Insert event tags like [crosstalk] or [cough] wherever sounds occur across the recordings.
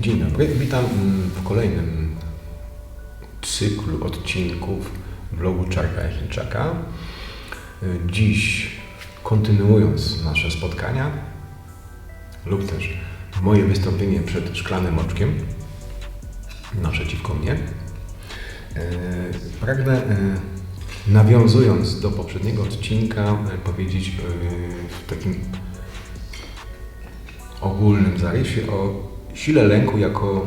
Dzień dobry, witam mm, w kolejnym cyklu odcinków vlogu Czarka Chińczaka. Y, Dziś kontynuując nasze spotkania lub też moje wystąpienie przed szklanym oczkiem naprzeciwko mnie, y, pragnę y, nawiązując do poprzedniego odcinka powiedzieć w takim ogólnym zarysie o sile lęku jako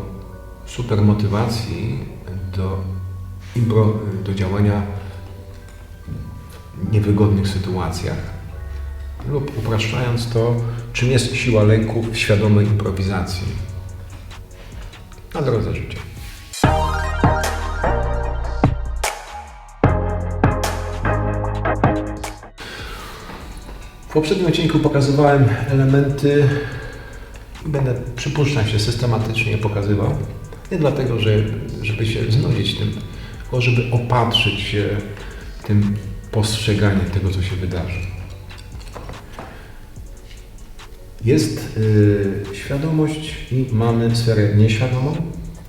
supermotywacji do, impro, do działania w niewygodnych sytuacjach. Lub upraszczając to, czym jest siła lęku w świadomej improwizacji na drodze życia. W poprzednim odcinku pokazywałem elementy będę, przypuszczam się, systematycznie pokazywał. Nie dlatego, że, żeby się znudzić tym, tylko żeby opatrzyć się tym postrzeganiem tego, co się wydarzy. Jest y, świadomość i mamy sferę nieświadomą,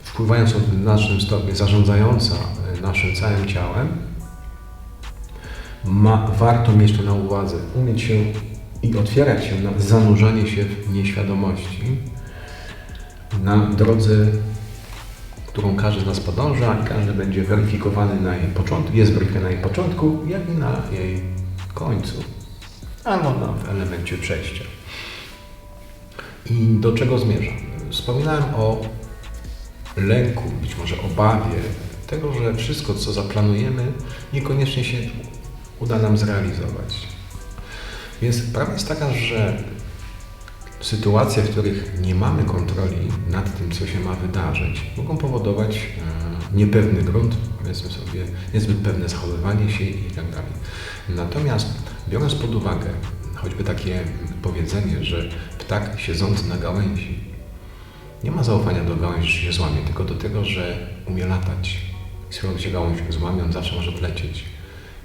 wpływającą w znacznym stopniu, zarządzająca y, naszym całym ciałem. Ma, warto mieć to na uwadze, umieć się i otwierać się na zanurzanie się w nieświadomości na drodze, którą każdy z nas podąża i każdy będzie weryfikowany na jej początku, jest weryfikowany na jej początku, jak i na jej końcu, albo na, w elemencie przejścia. I do czego zmierzam? Wspominałem o lęku, być może obawie tego, że wszystko, co zaplanujemy, niekoniecznie się uda nam zrealizować. Więc prawda jest taka, że sytuacje, w których nie mamy kontroli nad tym, co się ma wydarzyć, mogą powodować e, niepewny grunt, powiedzmy sobie, niezbyt pewne zachowywanie się i tak dalej. Natomiast biorąc pod uwagę choćby takie powiedzenie, że ptak siedzący na gałęzi nie ma zaufania do gałęzi, że się złamie, tylko do tego, że umie latać. Skoro się gałąź złamie, on zawsze może wlecieć.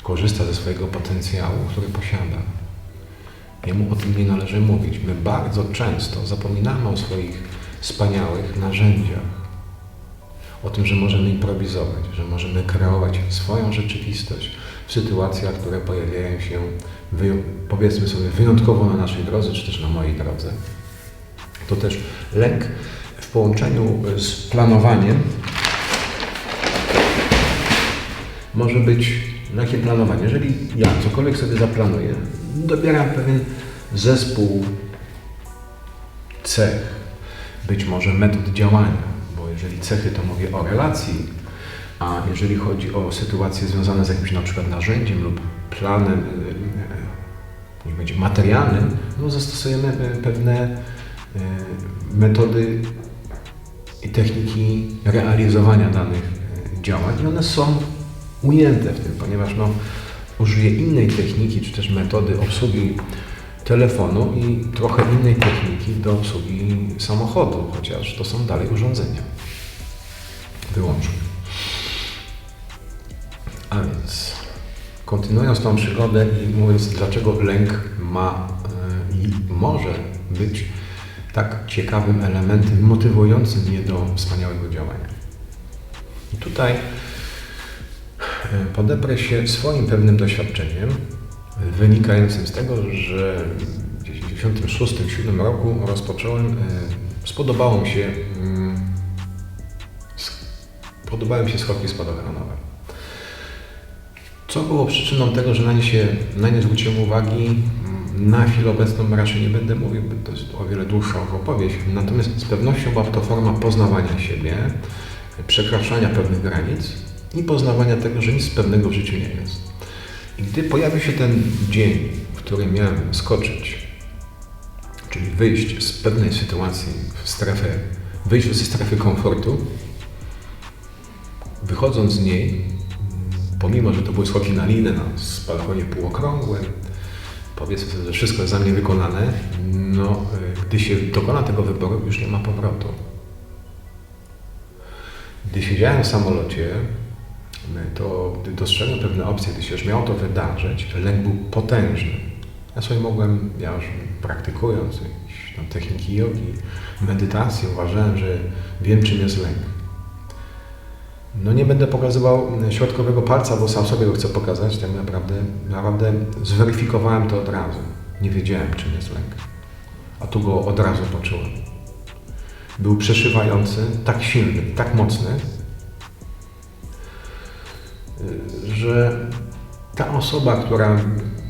Korzysta ze swojego potencjału, który posiada. Jemu o tym nie należy mówić. My bardzo często zapominamy o swoich wspaniałych narzędziach. O tym, że możemy improwizować, że możemy kreować swoją rzeczywistość w sytuacjach, które pojawiają się, powiedzmy sobie, wyjątkowo na naszej drodze, czy też na mojej drodze. To też lęk w połączeniu z planowaniem może być jakie planowanie. Jeżeli ja cokolwiek sobie zaplanuję, dobieram pewien zespół cech, być może metod działania, bo jeżeli cechy, to mówię o relacji, a jeżeli chodzi o sytuacje związane z jakimś na przykład narzędziem lub planem, niech będzie materialnym, no zastosujemy pewne metody i techniki realizowania danych działań i one są ujęte w tym, ponieważ no, użyję innej techniki, czy też metody obsługi telefonu i trochę innej techniki do obsługi samochodu, chociaż to są dalej urządzenia. Wyłączmy. A więc, kontynuując tą przygodę i mówiąc, dlaczego lęk ma i może być tak ciekawym elementem, motywującym mnie do wspaniałego działania. I tutaj podeprę się swoim pewnym doświadczeniem, wynikającym z tego, że w 1996-1997 roku rozpocząłem, spodobało mi się, podobały mi się schodki spadochronowe. Co było przyczyną tego, że na nie, się, na nie zwróciłem uwagi, na chwilę obecną raczej nie będę mówił, bo to jest o wiele dłuższa opowieść, natomiast z pewnością była to forma poznawania siebie, przekraczania pewnych granic, i poznawania tego, że nic pewnego w życiu nie jest. I gdy pojawił się ten dzień, w którym miałem skoczyć, czyli wyjść z pewnej sytuacji w strefę, wyjść ze strefy komfortu, wychodząc z niej, pomimo, że to były skoki na linę, na spalochonie półokrągłym, powiedzmy sobie, że wszystko jest za mnie wykonane, no, gdy się dokona tego wyboru, już nie ma powrotu. Gdy siedziałem w samolocie, to gdy dostrzegłem pewne opcje, gdy się już miało to wydarzyć, lęk był potężny. Ja sobie mogłem, ja już praktykując jakieś tam techniki jogi, medytacji, uważałem, że wiem, czym jest lęk. No nie będę pokazywał środkowego palca, bo sam sobie go chcę pokazać. Tak naprawdę, naprawdę zweryfikowałem to od razu. Nie wiedziałem, czym jest lęk. A tu go od razu poczułem. Był przeszywający, tak silny, tak mocny, że ta osoba, która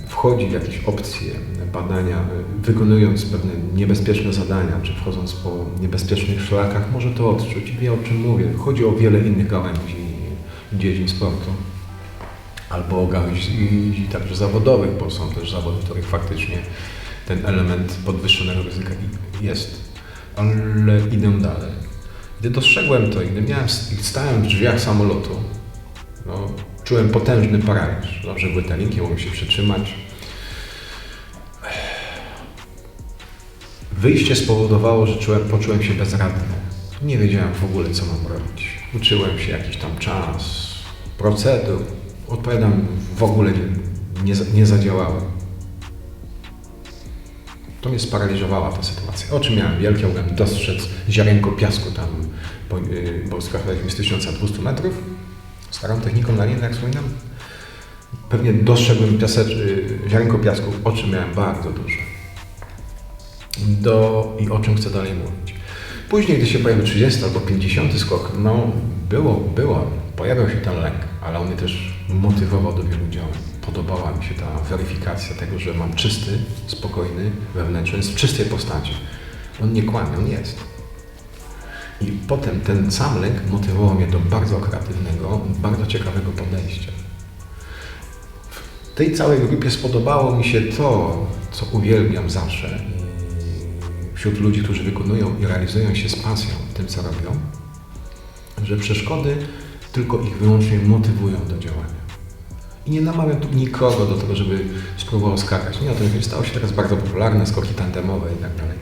wchodzi w jakieś opcje, badania, wykonując pewne niebezpieczne zadania, czy wchodząc po niebezpiecznych szlakach, może to odczuć wie o czym mówię. Chodzi o wiele innych gałęzi dziedzin sportu. Albo o gałęzi także zawodowych, bo są też zawody, w których faktycznie ten element podwyższonego ryzyka jest. Ale idę dalej. Gdy dostrzegłem to i gdy miałem, stałem w drzwiach samolotu, no, czułem potężny paraliż. Dobrze były te linki, mogłem się przytrzymać. Wyjście spowodowało, że czułem, poczułem się bezradny. Nie wiedziałem w ogóle, co mam robić. Uczyłem się jakiś tam czas, procedur. Odpowiadam, w ogóle nie, nie, nie zadziałałem. To mnie sparaliżowała ta sytuacja. Oczy miałem wielkie, mogłem dostrzec ziarenko piasku tam, bo, yy, bo skakaliśmy z 1200 metrów. Starą techniką na linę, jak wspominam. Pewnie dostrzegłem piasecz, ziarenko piasku, oczy miałem bardzo duże. Do, I o czym chcę dalej mówić. Później, gdy się pojawił 30 albo 50 skok, no było, było, pojawiał się ten lęk, ale on mnie też motywował do wielu działań. Podobała mi się ta weryfikacja tego, że mam czysty, spokojny, wewnętrzny, w czystej postaci. On nie kłamie, on jest. I potem ten sam lęk motywował mnie do bardzo kreatywnego, bardzo ciekawego podejścia. W tej całej grupie spodobało mi się to, co uwielbiam zawsze wśród ludzi, którzy wykonują i realizują się z pasją tym, co robią, że przeszkody tylko ich wyłącznie motywują do działania. I nie namawiam tu nikogo do tego, żeby spróbował skakać. Nie o mi chodzi. Stało się teraz bardzo popularne, skoki tandemowe i tak dalej.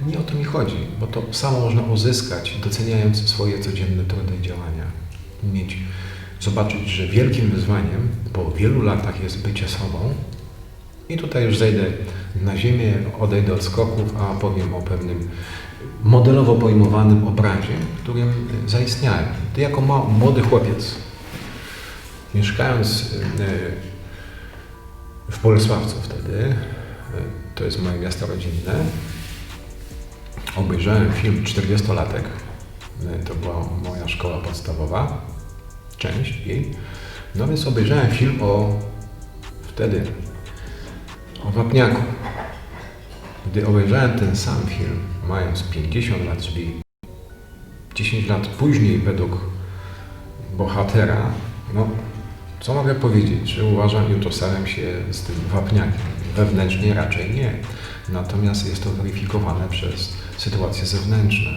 Nie o to mi chodzi, bo to samo można uzyskać, doceniając swoje codzienne trudy i działania. Mieć, zobaczyć, że wielkim wyzwaniem po wielu latach jest bycie sobą. I tutaj już zejdę na ziemię, odejdę od skoków, a powiem o pewnym modelowo pojmowanym obrazie, w którym zaistniałem. Ty jako młody chłopiec, mieszkając w Bolesławcu wtedy, to jest moje miasto rodzinne, obejrzałem film 40-latek. To była moja szkoła podstawowa, część jej. No więc obejrzałem film o wtedy o wapniaku. Gdy obejrzałem ten sam film, mając 50 lat, czyli 10 lat później według bohatera, no co mogę powiedzieć, że uważam i utożsamiam się z tym wapniakiem. Wewnętrznie raczej nie. Natomiast jest to weryfikowane przez sytuacje zewnętrzne,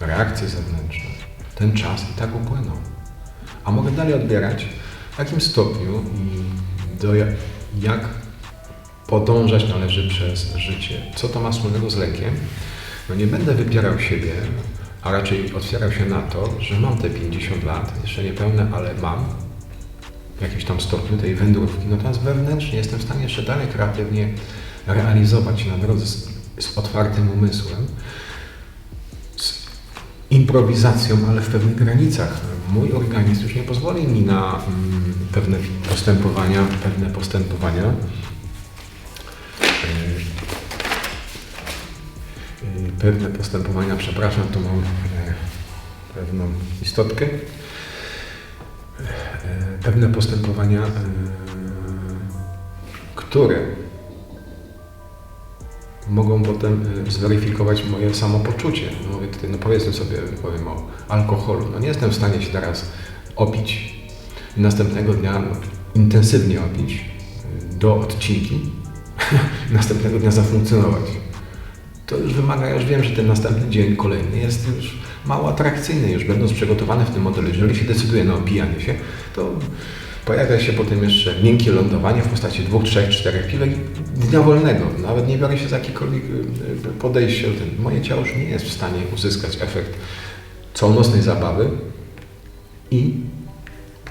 reakcje zewnętrzne. Ten czas i tak upłynął. A mogę dalej odbierać, w jakim stopniu i do jak, podążać należy przez życie. Co to ma wspólnego z lękiem? No nie będę wypierał siebie, a raczej otwierał się na to, że mam te 50 lat, jeszcze niepełne, ale mam w jakimś tam stopniu tej wędrówki. Natomiast wewnętrznie jestem w stanie jeszcze dalej kreatywnie realizować się na drodze z, otwartym umysłem, z improwizacją, ale w pewnych granicach. Mój organizm już nie pozwoli mi na mm, pewne postępowania, pewne postępowania, pewne postępowania, przepraszam, tu mam pewną istotkę, pewne postępowania, które mogą potem zweryfikować moje samopoczucie. No, mówię tutaj, no powiedzmy sobie, powiem o alkoholu. No nie jestem w stanie się teraz opić następnego dnia no, intensywnie opić do odcinki, [laughs] następnego dnia zafunkcjonować to już wymaga, ja już wiem, że ten następny dzień kolejny jest już mało atrakcyjny, już będąc przygotowany w tym modelu. Jeżeli się decyduje na opijanie się, to pojawia się potem jeszcze miękkie lądowanie w postaci dwóch, trzech, czterech piwek dnia wolnego. Nawet nie biorę się za jakiekolwiek y, podejście. Moje ciało już nie jest w stanie uzyskać efekt całonocnej zabawy i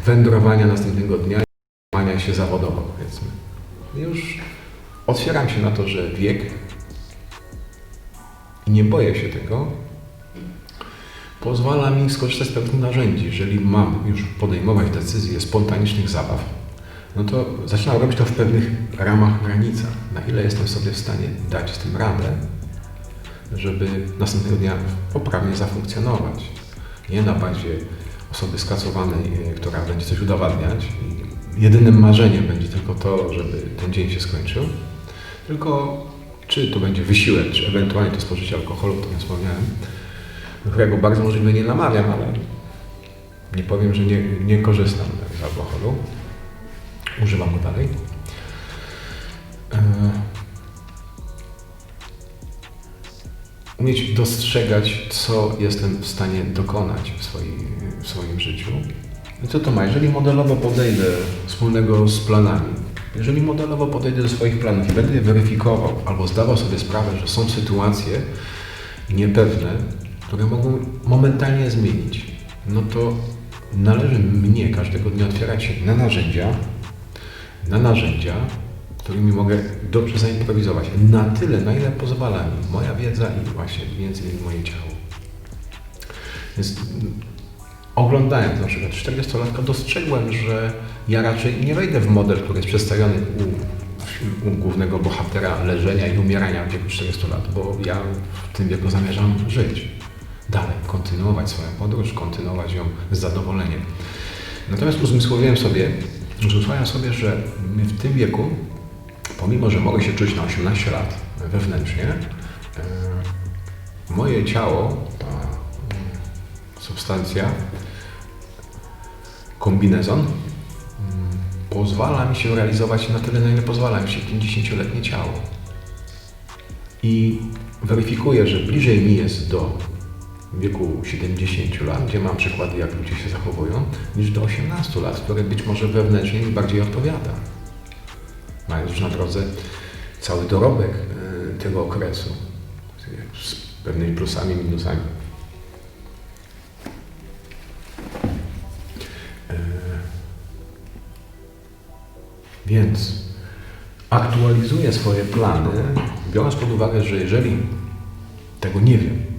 wędrowania następnego dnia i się zawodowo, powiedzmy. Już otwieram się na to, że wiek i nie boję się tego, pozwala mi skorzystać z pewnych narzędzi. Jeżeli mam już podejmować decyzje spontanicznych zabaw, no to zaczynam robić to w pewnych ramach, granicach. Na ile jestem sobie w stanie dać z tym radę, żeby następnego dnia poprawnie zafunkcjonować. Nie na bazie osoby skasowanej, e, która będzie coś udowadniać i jedynym marzeniem będzie tylko to, żeby ten dzień się skończył, tylko czy to będzie wysiłek, czy ewentualnie to spożycie alkoholu, to nie wspomniałem, do którego bardzo możliwe nie namawiam, ale nie powiem, że nie, nie korzystam z alkoholu. Używam go dalej. E, umieć dostrzegać, co jestem w stanie dokonać w swoim, w swoim życiu. I co to ma? Jeżeli modelowo podejdę wspólnego z planami, jeżeli modelowo podejdę do swoich planów i będę je weryfikował albo zdawał sobie sprawę, że są sytuacje niepewne, które mogą momentalnie zmienić, no to należy mnie każdego dnia otwierać się na narzędzia, na narzędzia, którymi mogę dobrze zaimprowizować. Na tyle, na ile pozwala mi moja wiedza i właśnie między innymi moje ciało. Więc mm, oglądając na przykład 40-latka dostrzegłem, że ja raczej nie wejdę w model, który jest przedstawiony u, u głównego bohatera leżenia i umierania w wieku 40 lat, bo ja w tym wieku zamierzam żyć dalej, kontynuować swoją podróż, kontynuować ją z zadowoleniem. Natomiast uzmysłowiłem sobie, uzmysławiam sobie, że w tym wieku, pomimo, że mogę się czuć na 18 lat wewnętrznie, e, moje ciało, ta mm, substancja, kombinezon, mm, pozwala mi się realizować na tyle, na ile pozwala mi się 50-letnie ciało. I weryfikuję, że bliżej mi jest do wieku 70 lat, gdzie mam przykłady, jak ludzie się zachowują, niż do 18 lat, które być może wewnętrznie mi bardziej odpowiada. Mając już na drodze cały dorobek y, tego okresu z pewnymi plusami, minusami. Y, więc aktualizuję swoje plany, biorąc pod uwagę, że jeżeli tego nie wiem,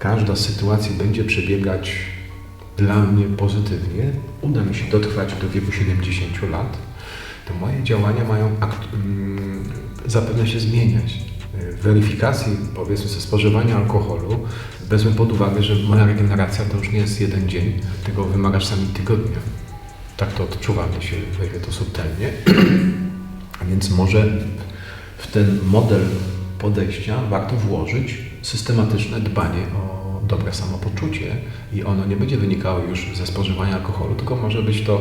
każda sytuacji będzie przebiegać dla mnie pozytywnie, uda mi się dotrwać do wieku 70 lat, to moje działania mają mm, zapewne się zmieniać. W weryfikacji, powiedzmy sobie, spożywania alkoholu, wezmę pod uwagę, że moja regeneracja to już nie jest jeden dzień, tylko wymaga czasami tygodnia. Tak to odczuwam, się wejdę to subtelnie. [clears throat] Więc może w ten model podejścia warto włożyć systematyczne dbanie o dobre samopoczucie i ono nie będzie wynikało już ze spożywania alkoholu, tylko może być to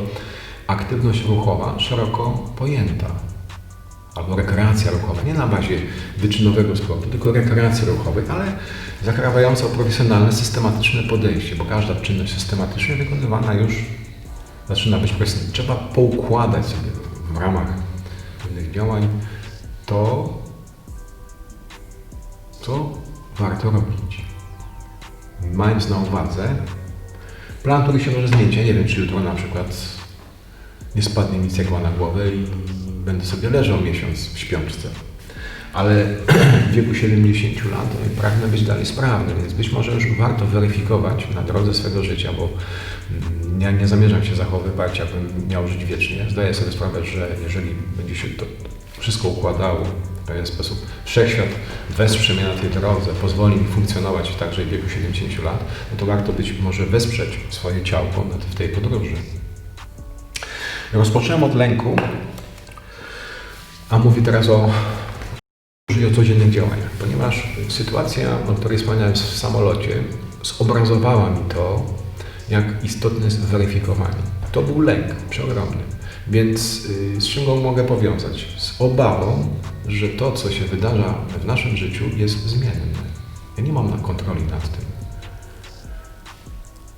aktywność ruchowa szeroko pojęta. Albo rekreacja ruchowa, nie na bazie wyczynowego sportu, tylko rekreacji ruchowej, ale zakrawająca profesjonalne, systematyczne podejście, bo każda czynność systematycznie wykonywana już zaczyna być profesjonalna. Trzeba poukładać sobie w ramach pewnych działań to, co warto robić. Mając na uwadze plan, który się może zmienić. Ja nie wiem, czy jutro na przykład nie spadnie mi cegła na głowę i będę sobie leżał miesiąc w śpiączce. Ale [clears throat] w wieku 70 lat pragnę być dalej sprawny, więc być może już warto weryfikować na drodze swego życia, bo ja nie zamierzam się zachowywać, jakbym miał żyć wiecznie. Zdaję sobie sprawę, że jeżeli będzie się to wszystko układało w pewien sposób, wszechświat wesprze mnie na tej drodze, pozwoli mi funkcjonować także w wieku 70 lat, no to warto być może wesprzeć swoje ciałko w tej podróży. Rozpocząłem od lęku, a mówię teraz o, o codziennych działaniach, ponieważ sytuacja, o której wspomniałem w samolocie, zobrazowała mi to, jak istotne jest weryfikowanie. To był lęk przeogromny. Więc y, z czym go mogę powiązać? Z obawą, że to, co się wydarza w naszym życiu, jest zmienne. Ja nie mam na kontroli nad tym.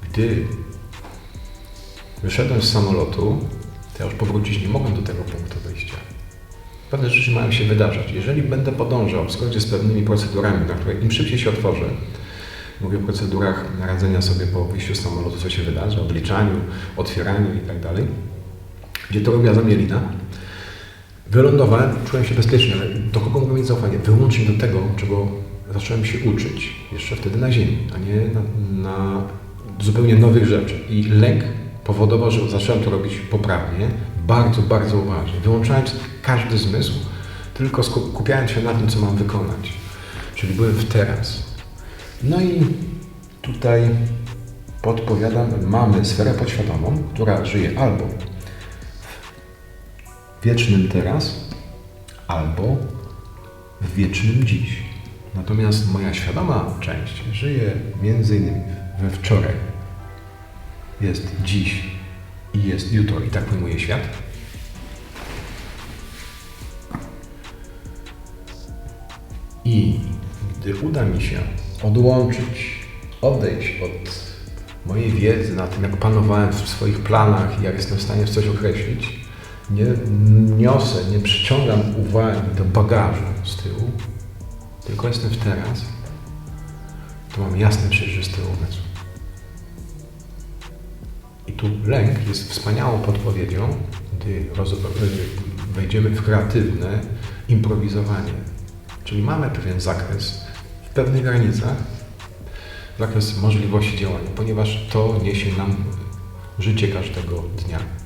Gdy wyszedłem z samolotu, to ja już powrócić nie mogłem do tego punktu wyjścia. Pewne rzeczy mają się wydarzać. Jeżeli będę podążał w zgodzie z pewnymi procedurami, na które im szybciej się otworzę, mówię o procedurach radzenia sobie po wyjściu z samolotu, co się wydarzy, odliczaniu, otwieraniu i tak gdzie to robiła za Wylądowałem, czułem się bezpiecznie, ale do kogo mogłem mieć zaufanie? Wyłącznie do tego, czego zacząłem się uczyć jeszcze wtedy na ziemi, a nie na, na zupełnie nowych rzeczy. I lęk powodował, że zacząłem to robić poprawnie, bardzo, bardzo uważnie, wyłączając każdy zmysł, tylko skupiając się na tym, co mam wykonać. Czyli byłem w teraz. No i tutaj podpowiadam, mamy sferę podświadomą, która żyje albo wiecznym teraz, albo w wiecznym dziś. Natomiast moja świadoma część żyje między innymi we wczoraj. Jest dziś i jest jutro i tak pojmuje świat. I gdy uda mi się odłączyć, odejść od mojej wiedzy na tym, jak panowałem w swoich planach i jak jestem w stanie coś określić, nie niosę, nie przyciągam uwagi do bagażu z tyłu, tylko jestem w teraz, to mam jasny, przejrzysty umysł. I tu lęk jest wspaniałą podpowiedzią, gdy wejdziemy w kreatywne improwizowanie. Czyli mamy pewien zakres w pewnych granicach, zakres możliwości działania, ponieważ to niesie nam życie każdego dnia.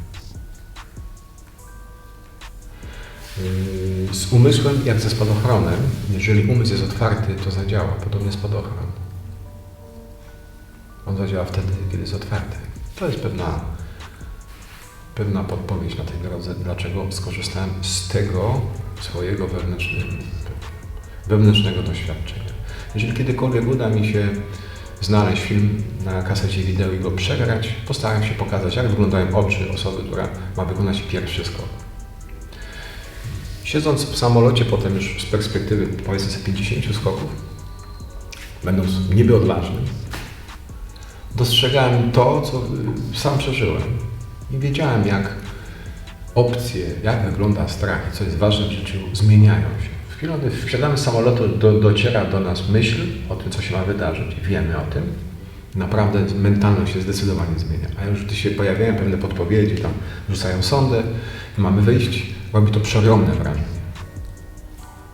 Z umysłem, jak ze spadochronem, jeżeli umysł jest otwarty, to zadziała, podobnie spadochron. On zadziała wtedy, kiedy jest otwarty. To jest pewna, pewna podpowiedź na tej drodze, dlaczego skorzystałem z tego swojego wewnętrznego, wewnętrznego doświadczenia. Jeżeli kiedykolwiek uda mi się znaleźć film na kasecie wideo i go przegrać, postaram się pokazać, jak wyglądają oczy osoby, która ma wykonać pierwszy skok. Siedząc w samolocie, potem już z perspektywy powiedzmy sobie 50 skoków, będąc niby odważnym, dostrzegałem to, co sam przeżyłem. I wiedziałem, jak opcje, jak wygląda strach i co jest ważne w życiu, zmieniają się. W chwili, gdy wsiadamy z samolotu, do, dociera do nas myśl o tym, co się ma wydarzyć. Wiemy o tym. Naprawdę mentalność się zdecydowanie zmienia. A już gdy się pojawiają pewne podpowiedzi, tam rzucają sondę, mamy wyjść, robi to przeogromne wrażenie.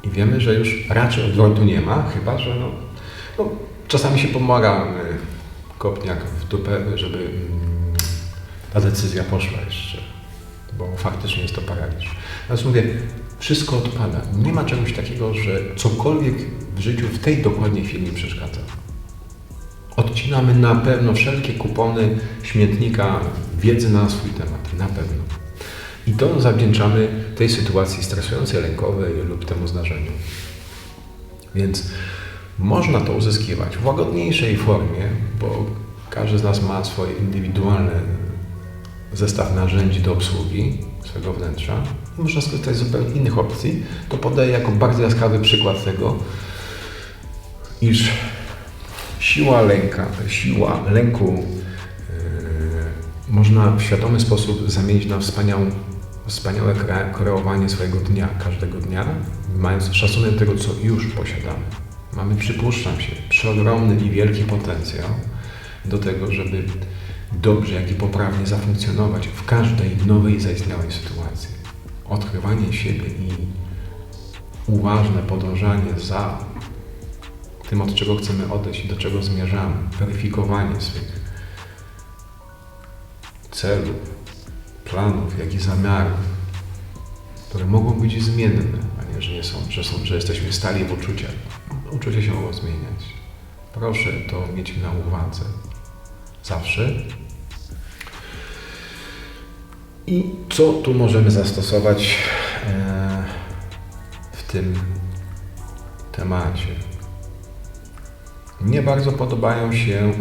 I wiemy, że już raczej odwrotu nie ma, chyba że no, no czasami się pomaga kopniak w dupę, żeby mm, ta decyzja poszła jeszcze, bo faktycznie jest to paraliż. Natomiast mówię, wszystko odpada. Nie ma czegoś takiego, że cokolwiek w życiu w tej dokładnie chwili przeszkadza. Odcinamy na pewno wszelkie kupony śmietnika wiedzy na swój temat. Na pewno. I to zawdzięczamy tej sytuacji stresującej, lękowej lub temu zdarzeniu. Więc można to uzyskiwać w łagodniejszej formie, bo każdy z nas ma swoje indywidualny zestaw narzędzi do obsługi swojego wnętrza. Można skorzystać z zupełnie innych opcji. To podaję jako bardzo jaskrawy przykład tego, iż siła lęka, siła lęku yy, można w świadomy sposób zamienić na wspaniałą, wspaniałe kreowanie swojego dnia, każdego dnia, mając szacunek tego, co już posiadamy. Mamy, przypuszczam się, przeogromny i wielki potencjał do tego, żeby dobrze, jak i poprawnie zafunkcjonować w każdej nowej zaistniałej sytuacji. Odkrywanie siebie i uważne podążanie za tym, od czego chcemy odejść i do czego zmierzamy, weryfikowanie swych celów, planów, jak i zamiarów, które mogą być zmienne, a nie, że, nie są, że, są, że jesteśmy stali w uczuciach. Uczucia się mogą zmieniać. Proszę to mieć na uwadze zawsze. I co tu możemy zastosować e, w tym temacie? Mnie bardzo podobają się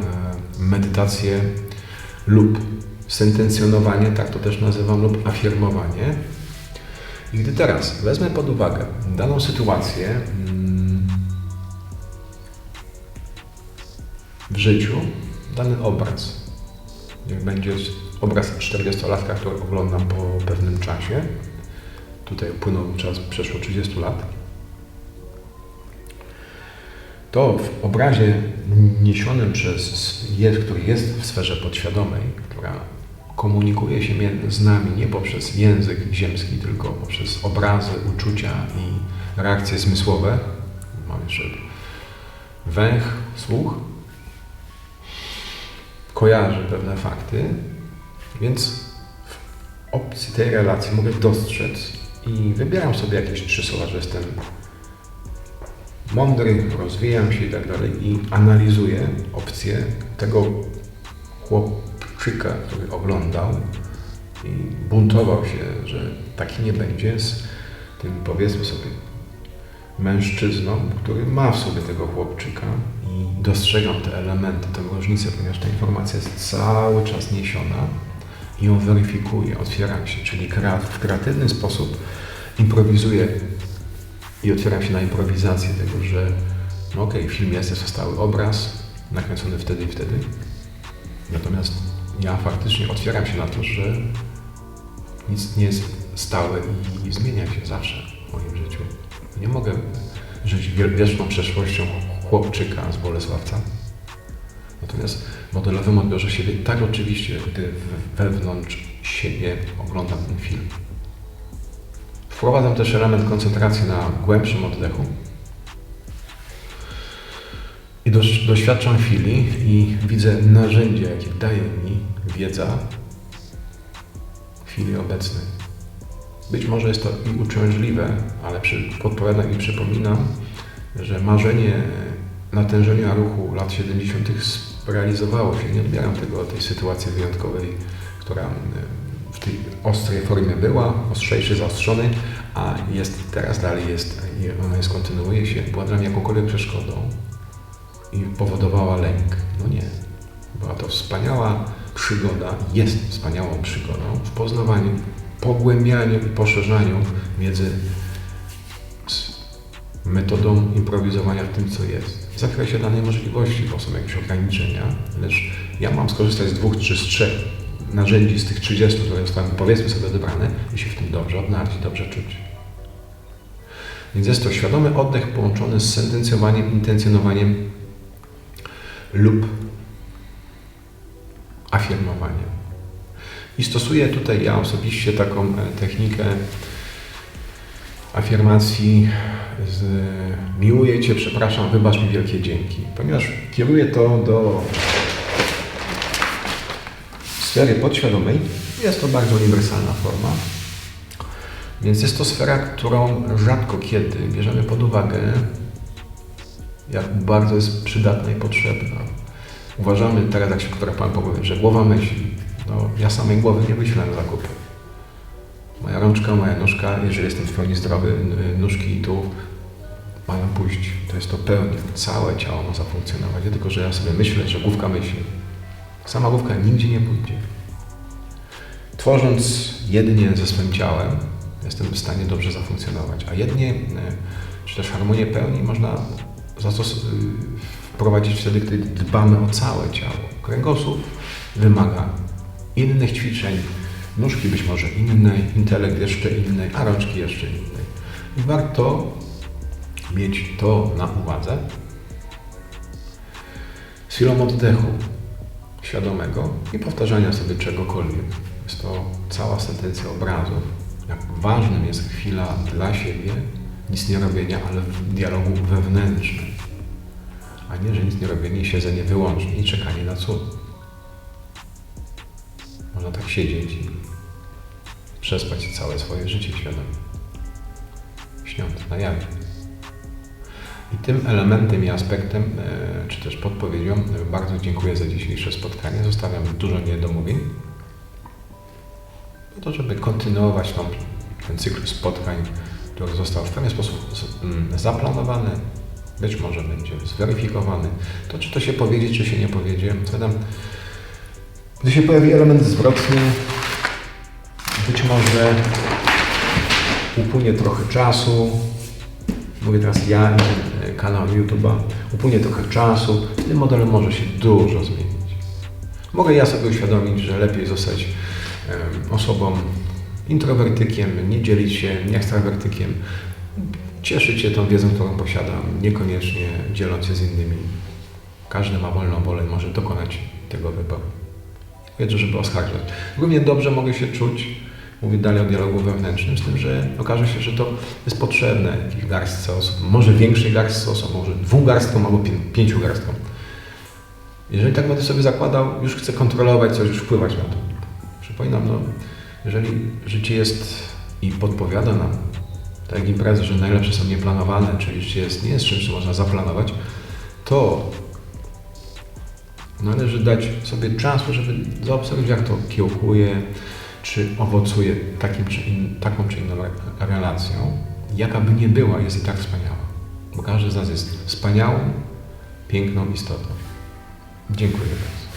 e, medytacje lub sentencjonowanie, tak to też nazywam, lub afirmowanie. I gdy teraz wezmę pod uwagę daną sytuację mm, w życiu, dany obraz, niech będzie obraz 40-latka, który oglądam po pewnym czasie, tutaj upłynął czas, przeszło 30 lat, to w obrazie niesionym przez, który jest w sferze podświadomej, która komunikuje się z nami nie poprzez język ziemski, tylko poprzez obrazy, uczucia i reakcje zmysłowe. Mamy jeszcze węch, słuch. Kojarzy pewne fakty, więc w opcji tej relacji mogę dostrzec i wybieram sobie jakieś trzy słowa, że jestem mądry, rozwijam się i tak dalej i analizuję opcję tego chłopczyka, który oglądał i buntował się, że taki nie będzie z tym powiedzmy sobie mężczyzną, który ma w sobie tego chłopczyka i dostrzegam te elementy, tę różnicę, ponieważ ta informacja jest cały czas niesiona i ją weryfikuję, otwieram się, czyli w kreatywny sposób improwizuję i otwieram się na improwizację tego, że no okej, film jest, jest stały obraz, nakręcony wtedy i wtedy. Natomiast ja faktycznie otwieram się na to, że nic nie jest stałe i zmienia się zawsze w moim życiu. Nie mogę żyć wieczną przeszłością chłopczyka z Bolesławca. Natomiast w modelowym odbiorze siebie tak oczywiście, gdy wewnątrz siebie oglądam ten film. Wprowadzam też element koncentracji na głębszym oddechu. I doś, doświadczam chwili i widzę narzędzie, jakie daje mi wiedza w chwili obecnej. Być może jest to i uciążliwe, ale przy, podpowiadam i przypominam, że marzenie natężenia ruchu lat 70. zrealizowało się. Nie odbieram tego tej sytuacji wyjątkowej, która w tej ostrej formie była, ostrzejszy, zaostrzony, a jest teraz dalej jest i ona jest, kontynuuje się, była dla mnie jakąkolwiek przeszkodą i powodowała lęk. No nie. Była to wspaniała przygoda, jest wspaniałą przygodą w poznawaniu, pogłębianiu i poszerzaniu wiedzy z metodą improwizowania w tym, co jest. W zakresie danej możliwości, bo są jakieś ograniczenia, lecz ja mam skorzystać z dwóch czy z trzech narzędzi z tych 30, które zostały powiedzmy sobie odebrane i się w tym dobrze odnaleźć, dobrze czuć. Więc jest to świadomy oddech połączony z sentencjowaniem, intencjonowaniem lub afirmowaniem. I stosuję tutaj ja osobiście taką e, technikę afirmacji z miłuję Cię, przepraszam, wybacz mi wielkie dzięki. Ponieważ kieruję to do sfery podświadomej, jest to bardzo uniwersalna forma. Więc jest to sfera, którą rzadko kiedy bierzemy pod uwagę, jak bardzo jest przydatna i potrzebna. Uważamy teraz, jak się która Pan powie, że głowa myśli. No, ja samej głowy nie wyślę na zakupy. Moja rączka, moja nóżka, jeżeli jestem w pełni zdrowy, n- nóżki i tułów mają pójść. To jest to pełnia. Całe ciało ma zafunkcjonować. Nie tylko, że ja sobie myślę, że główka myśli. Sama główka nigdzie nie pójdzie. Tworząc jedynie ze swym ciałem, jestem w stanie dobrze zafunkcjonować. A jedynie, e, czy też harmonię pełni można zastos- y, wprowadzić wtedy, gdy dbamy o całe ciało. Kręgosłup wymaga innych ćwiczeń, nóżki być może innej, intelekt jeszcze innej, a rączki jeszcze innej. I warto mieć to na uwadze. Z chwilą oddechu świadomego i powtarzania sobie czegokolwiek. Jest to cała sentencja obrazów. Jak ważnym jest chwila dla siebie, nic nie robienia, ale w dialogu wewnętrznym. A nie, że nic nie robienie, siedzenie wyłącznie i czekanie na cud. Można tak siedzieć i przespać całe swoje życie świadomie. Śniąc na jawie. I tym elementem i aspektem, e, czy też podpowiedzią, e, bardzo dziękuję za dzisiejsze spotkanie. Zostawiam dużo niedomówień, po to, żeby kontynuować tą, ten cykl spotkań, który został w pewien sposób mm, zaplanowany, być może będzie zweryfikowany. To, czy to się powiedzie, czy się nie powiedzie, zadam. Gdy się pojawi element zwrotny, być może upłynie trochę czasu, mówię teraz ja kanał YouTube'a, upłynie trochę czasu, w tym modelu może się dużo zmienić. Mogę ja sobie uświadomić, że lepiej zostać osobą introwertykiem, nie dzielić się ekstrawertykiem, cieszyć się tą wiedzą, którą posiadam, niekoniecznie dzieląc się z innymi. Każdy ma wolną wolę, może dokonać tego wyboru. Wiedzę, żeby oskarżać. Równie dobrze mogę się czuć, mówię dalej o dialogu wewnętrznym, z tym, że okaże się, że to jest potrzebne jakiejś garstce osób, może większej garstce osób, może dwóm garstkom albo pię- pięciu garstkom. Jeżeli tak będę sobie zakładał, już chcę kontrolować coś, już wpływać na to. Przypominam, no, jeżeli życie jest i podpowiada nam, tak imprezy, że najlepsze są nieplanowane, czyli życie jest, nie jest czymś, co można zaplanować, to należy dać sobie czasu, żeby zaobserwować, jak to kiełkuje, czy owocuje takim czy in, taką czy inną re- relacją. Jaka by nie była, jest i tak wspaniała. Bo każdy z nas jest wspaniałą, piękną istotą. Dziękuję bardzo.